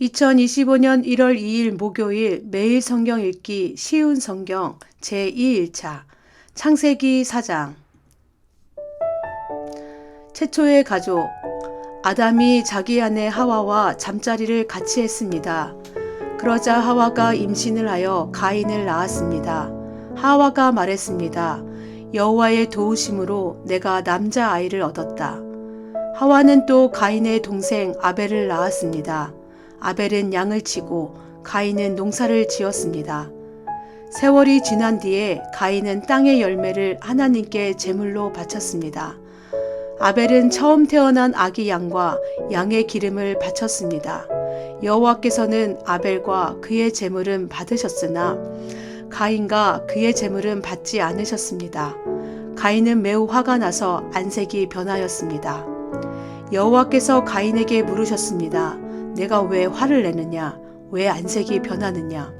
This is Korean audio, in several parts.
2025년 1월 2일 목요일 매일 성경 읽기 쉬운 성경 제2일차 창세기 4장 최초의 가족 아담이 자기 아내 하와와 잠자리를 같이 했습니다. 그러자 하와가 임신을 하여 가인을 낳았습니다. 하와가 말했습니다. 여호와의 도우심으로 내가 남자 아이를 얻었다. 하와는 또 가인의 동생 아벨을 낳았습니다. 아벨은 양을 치고 가인은 농사를 지었습니다. 세월이 지난 뒤에 가인은 땅의 열매를 하나님께 제물로 바쳤습니다. 아벨은 처음 태어난 아기 양과 양의 기름을 바쳤습니다. 여호와께서는 아벨과 그의 제물은 받으셨으나 가인과 그의 제물은 받지 않으셨습니다. 가인은 매우 화가 나서 안색이 변하였습니다. 여호와께서 가인에게 물으셨습니다. 내가 왜 화를 내느냐? 왜 안색이 변하느냐?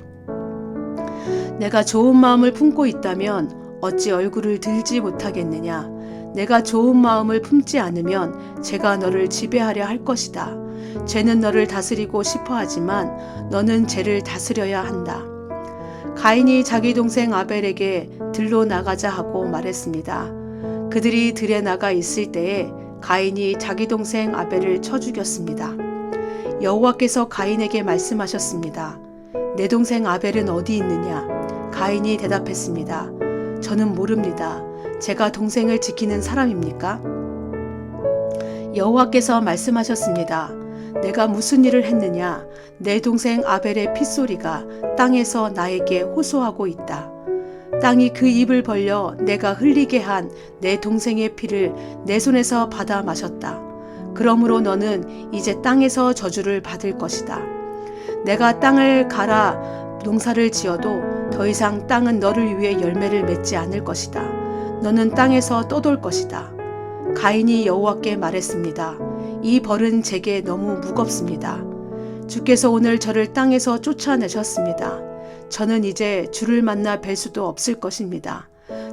내가 좋은 마음을 품고 있다면 어찌 얼굴을 들지 못하겠느냐? 내가 좋은 마음을 품지 않으면 제가 너를 지배하려 할 것이다. 죄는 너를 다스리고 싶어 하지만 너는 죄를 다스려야 한다. 가인이 자기 동생 아벨에게 들로 나가자 하고 말했습니다. 그들이 들에 나가 있을 때에 가인이 자기 동생 아벨을 쳐 죽였습니다. 여호와께서 가인에게 말씀하셨습니다. 내 동생 아벨은 어디 있느냐? 가인이 대답했습니다. 저는 모릅니다. 제가 동생을 지키는 사람입니까? 여호와께서 말씀하셨습니다. 내가 무슨 일을 했느냐? 내 동생 아벨의 핏소리가 땅에서 나에게 호소하고 있다. 땅이 그 입을 벌려 내가 흘리게 한 내 동생의 피를 내 손에서 받아 마셨다. 그러므로 너는 이제 땅에서 저주를 받을 것이다. 내가 땅을 갈아 농사를 지어도 더 이상 땅은 너를 위해 열매를 맺지 않을 것이다. 너는 땅에서 떠돌 것이다. 가인이 여호와께 말했습니다. 이 벌은 제게 너무 무겁습니다. 주께서 오늘 저를 땅에서 쫓아내셨습니다. 저는 이제 주를 만나 뵐 수도 없을 것입니다.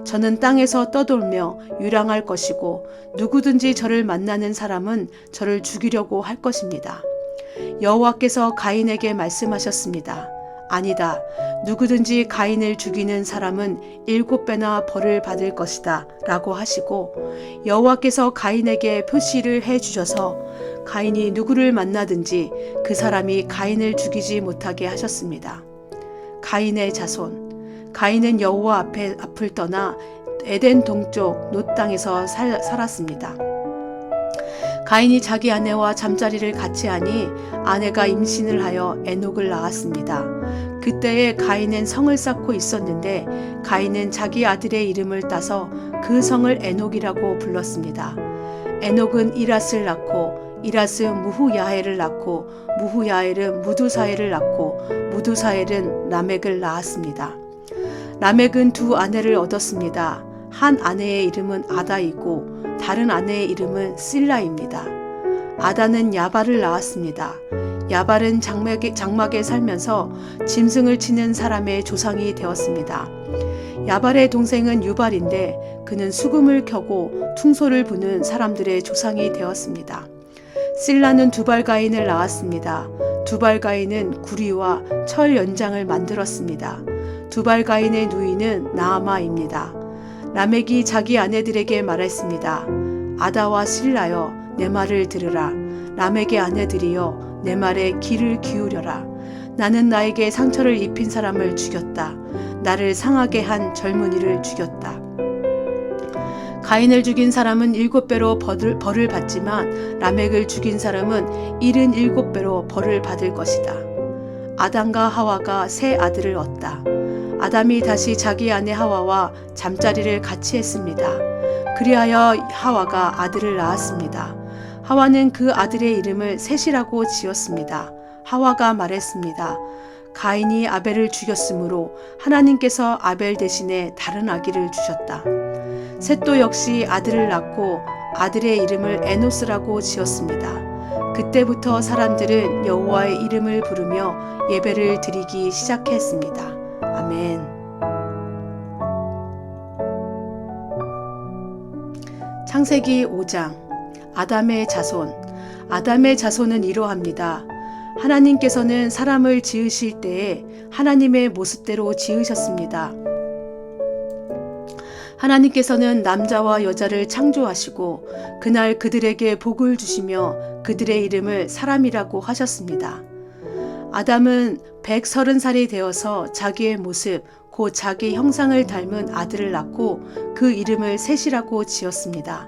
저는 땅에서 떠돌며 유랑할 것이고 누구든지 저를 만나는 사람은 저를 죽이려고 할 것입니다. 여호와께서 가인에게 말씀하셨습니다. 아니다. 누구든지 가인을 죽이는 사람은 일곱 배나 벌을 받을 것이다. 라고 하시고 여호와께서 가인에게 표시를 해 주셔서 가인이 누구를 만나든지 그 사람이 가인을 죽이지 못하게 하셨습니다. 가인의 자손. 가인은 여호와 앞에 앞을 떠나 에덴 동쪽 노 땅에서 살, 살았습니다. 가인이 자기 아내와 잠자리를 같이 하니 아내가 임신을 하여 에녹을 낳았습니다. 그때에 가인은 성을 쌓고 있었는데 가인은 자기 아들의 이름을 따서 그 성을 에녹이라고 불렀습니다. 에녹은 이랏을 낳고 이랏은 무후야헬을 낳고 무후야헬은 무두사헬을 낳고 무두사헬은 라멕을 낳았습니다. 라멕은 두 아내를 얻었습니다. 한 아내의 이름은 아다이고 다른 아내의 이름은 실라입니다. 아다는 야발을 낳았습니다. 야발은 장막에, 장막에 살면서 짐승을 치는 사람의 조상이 되었습니다. 야발의 동생은 유발인데 그는 수금을 켜고 퉁소를 부는 사람들의 조상이 되었습니다. 실라는 두발가인을 낳았습니다. 두발가인은 구리와 철 연장을 만들었습니다. 두발 가인의 누이는 나아마입니다. 라멕이 자기 아내들에게 말했습니다. 아다와 실라여 내 말을 들으라. 라멕의 아내들이여 내 말에 귀를 기울여라. 나는 나에게 상처를 입힌 사람을 죽였다. 나를 상하게 한 젊은이를 죽였다. 가인을 죽인 사람은 일곱 배로 벌을, 벌을 받지만 라멕을 죽인 사람은 일흔 일곱 배로 벌을 받을 것이다. 아담과 하와가 새 아들을 얻다. 아담이 다시 자기 아내 하와와 잠자리를 같이 했습니다. 그리하여 하와가 아들을 낳았습니다. 하와는 그 아들의 이름을 셋이라고 지었습니다. 하와가 말했습니다. 가인이 아벨을 죽였으므로 하나님께서 아벨 대신에 다른 아기를 주셨다. 셋도 역시 아들을 낳고 아들의 이름을 에노스라고 지었습니다. 그때부터 사람들은 여호와의 이름을 부르며 예배를 드리기 시작했습니다. 아멘. 창세기 5장 아담의 자손 아담의 자손은 이러합니다. 하나님께서는 사람을 지으실 때에 하나님의 모습대로 지으셨습니다. 하나님께서는 남자와 여자를 창조하시고 그날 그들에게 복을 주시며 그들의 이름을 사람이라고 하셨습니다. 아담은 130살이 되어서 자기의 모습, 곧 자기 형상을 닮은 아들을 낳고 그 이름을 셋이라고 지었습니다.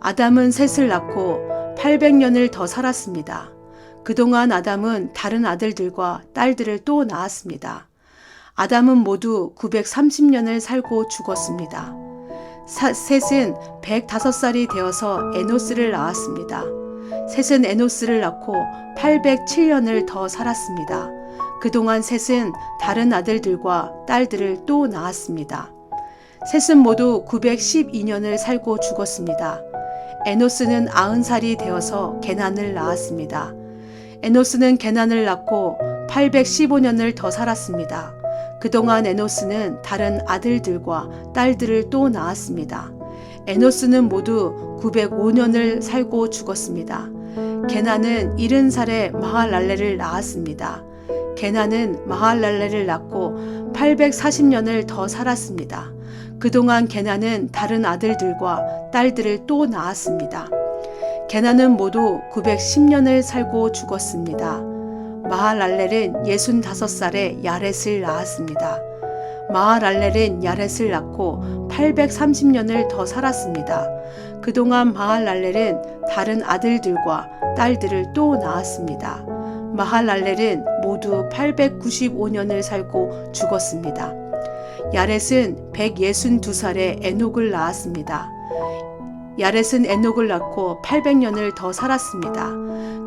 아담은 셋을 낳고 800년을 더 살았습니다. 그동안 아담은 다른 아들들과 딸들을 또 낳았습니다. 아담은 모두 930년을 살고 죽었습니다. 사, 셋은 105살이 되어서 에노스를 낳았습니다. 셋은 에노스를 낳고 807년을 더 살았습니다. 그동안 셋은 다른 아들들과 딸들을 또 낳았습니다. 셋은 모두 912년을 살고 죽었습니다. 에노스는 90살이 되어서 게난을 낳았습니다. 에노스는 게난을 낳고 815년을 더 살았습니다. 그동안 에노스는 다른 아들들과 딸들을 또 낳았습니다. 에노스는 모두 905년을 살고 죽었습니다. 게나는 70살에 마할랄레를 낳았습니다. 게나는 마할랄레를 낳고 840년을 더 살았습니다. 그동안 게나는 다른 아들들과 딸들을 또 낳았습니다. 게나는 모두 910년을 살고 죽었습니다. 마할랄렐은 65살에 야렛을 낳았습니다. 마할랄렐은 야렛을 낳고 830년을 더 살았습니다. 그동안 마할랄렐은 다른 아들들과 딸들을 또 낳았습니다. 마할랄렐은 모두 895년을 살고 죽었습니다. 야렛은 162살에 에녹을 낳았습니다. 야렛은 에녹을 낳고 800년을 더 살았습니다.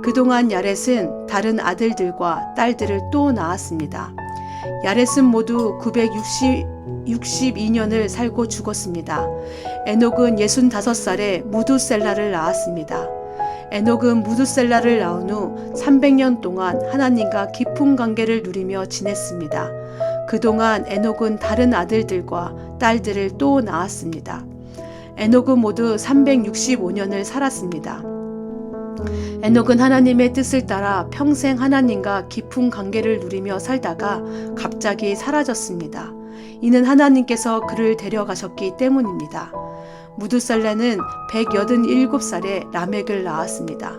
그동안 야렛은 다른 아들들과 딸들을 또 낳았습니다. 야렛은 모두 962년을 살고 죽었습니다. 에녹은 65살에 무두셀라를 낳았습니다. 에녹은 무두셀라를 낳은 후 300년 동안 하나님과 깊은 관계를 누리며 지냈습니다. 그동안 에녹은 다른 아들들과 딸들을 또 낳았습니다. 에녹은 모두 365년을 살았습니다. 에녹은 하나님의 뜻을 따라 평생 하나님과 깊은 관계를 누리며 살다가 갑자기 사라졌습니다. 이는 하나님께서 그를 데려가셨기 때문입니다. 무두살레는 187살에 라멕을 낳았습니다.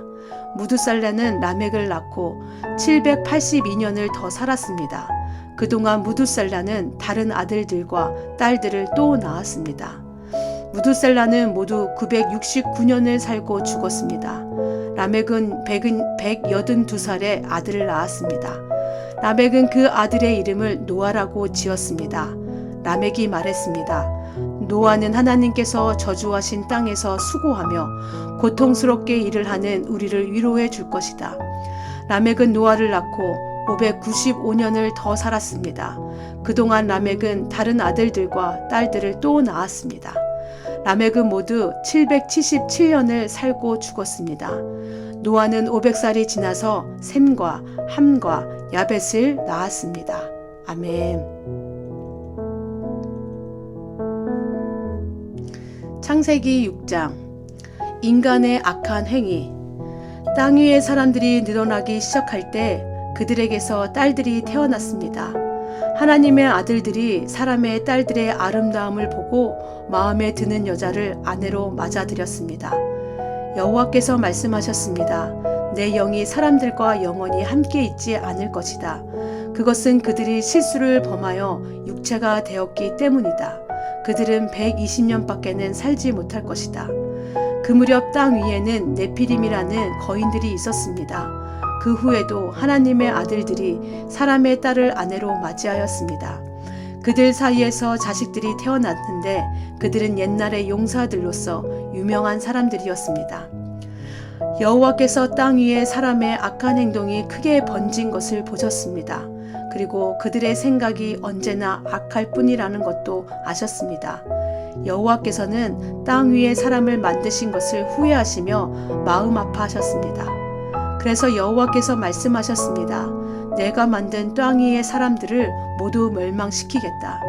무두살레는 라멕을 낳고 782년을 더 살았습니다. 그동안 무두살라는 다른 아들들과 딸들을 또 낳았습니다. 무두셀라는 모두 969년을 살고 죽었습니다. 라멕은 182살에 아들을 낳았습니다. 라멕은 그 아들의 이름을 노아라고 지었습니다. 라멕이 말했습니다. 노아는 하나님께서 저주하신 땅에서 수고하며 고통스럽게 일을 하는 우리를 위로해 줄 것이다. 라멕은 노아를 낳고 595년을 더 살았습니다. 그동안 라멕은 다른 아들들과 딸들을 또 낳았습니다. 라멕은 모두 777년을 살고 죽었습니다. 노아는 500살이 지나서 셈과 함과 야벳을 낳았습니다. 아멘. 창세기 6장 인간의 악한 행위 땅 위의 사람들이 늘어나기 시작할 때 그들에게서 딸들이 태어났습니다. 하나님의 아들들이 사람의 딸들의 아름다움을 보고 마음에 드는 여자를 아내로 맞아들였습니다. 여호와께서 말씀하셨습니다. 내 영이 사람들과 영원히 함께 있지 않을 것이다. 그것은 그들이 실수를 범하여 육체가 되었기 때문이다. 그들은 120년밖에는 살지 못할 것이다. 그 무렵 땅 위에는 네피림이라는 거인들이 있었습니다. 그 후에도 하나님의 아들들이 사람의 딸을 아내로 맞이하였습니다. 그들 사이에서 자식들이 태어났는데 그들은 옛날의 용사들로서 유명한 사람들이었습니다. 여호와께서 땅 위에 사람의 악한 행동이 크게 번진 것을 보셨습니다. 그리고 그들의 생각이 언제나 악할 뿐이라는 것도 아셨습니다. 여호와께서는 땅 위에 사람을 만드신 것을 후회하시며 마음 아파하셨습니다. 그래서 여호와께서 말씀하셨습니다. 내가 만든 땅 위의 사람들을 모두 멸망시키겠다.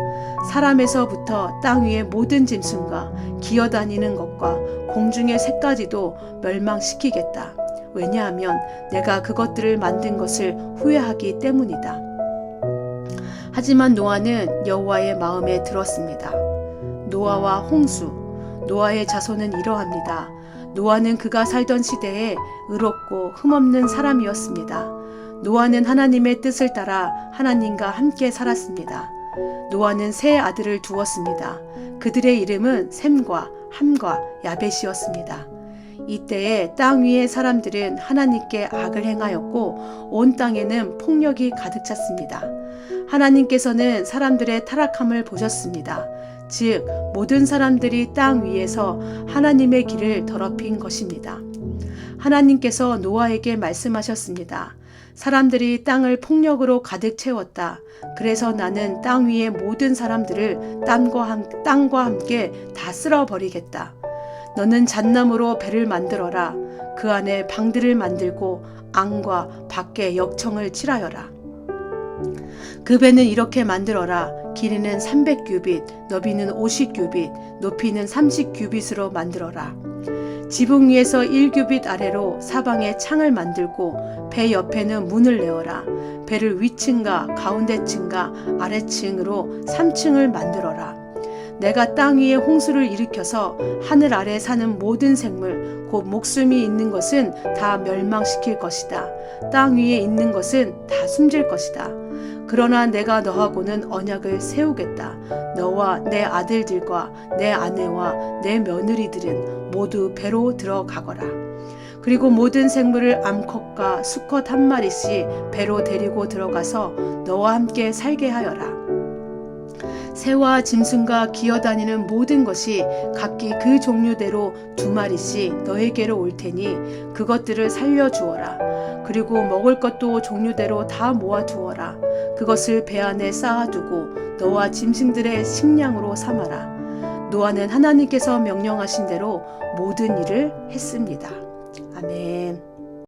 사람에서부터 땅 위의 모든 짐승과 기어다니는 것과 공중의 새까지도 멸망시키겠다. 왜냐하면 내가 그것들을 만든 것을 후회하기 때문이다. 하지만 노아는 여호와의 마음에 들었습니다. 노아와 홍수, 노아의 자손은 이러합니다. 노아는 그가 살던 시대에 의롭고 흠없는 사람이었습니다. 노아는 하나님의 뜻을 따라 하나님과 함께 살았습니다. 노아는 세 아들을 두었습니다. 그들의 이름은 셈과 함과 야벳이었습니다. 이때에 땅 위의 사람들은 하나님께 악을 행하였고 온 땅에는 폭력이 가득 찼습니다. 하나님께서는 사람들의 타락함을 보셨습니다. 즉 모든 사람들이 땅 위에서 하나님의 길을 더럽힌 것입니다. 하나님께서 노아에게 말씀하셨습니다. 사람들이 땅을 폭력으로 가득 채웠다. 그래서 나는 땅 위의 모든 사람들을 땅과, 함, 땅과 함께 다 쓸어버리겠다. 너는 잣나무로 배를 만들어라. 그 안에 방들을 만들고 안과 밖에 역청을 칠하여라. 그 배는 이렇게 만들어라. 길이는 300규빗, 너비는 50규빗, 높이는 30규빗으로 만들어라. 지붕 위에서 1규빗 아래로 사방에 창을 만들고 배 옆에는 문을 내어라. 배를 위층과 가운데층과 아래층으로 3층을 만들어라. 내가 땅 위에 홍수를 일으켜서 하늘 아래 사는 모든 생물, 곧 목숨이 있는 것은 다 멸망시킬 것이다. 땅 위에 있는 것은 다 숨질 것이다. 그러나 내가 너하고는 언약을 세우겠다. 너와 내 아들들과 내 아내와 내 며느리들은 모두 배로 들어가거라. 그리고 모든 생물을 암컷과 수컷 한 마리씩 배로 데리고 들어가서 너와 함께 살게 하여라. 새와 짐승과 기어다니는 모든 것이 각기 그 종류대로 두 마리씩 너에게로 올 테니 그것들을 살려 주어라. 그리고 먹을 것도 종류대로 다 모아 두어라. 그것을 배 안에 쌓아두고 너와 짐승들의 식량으로 삼아라. 노아는 하나님께서 명령하신 대로 모든 일을 했습니다. 아멘.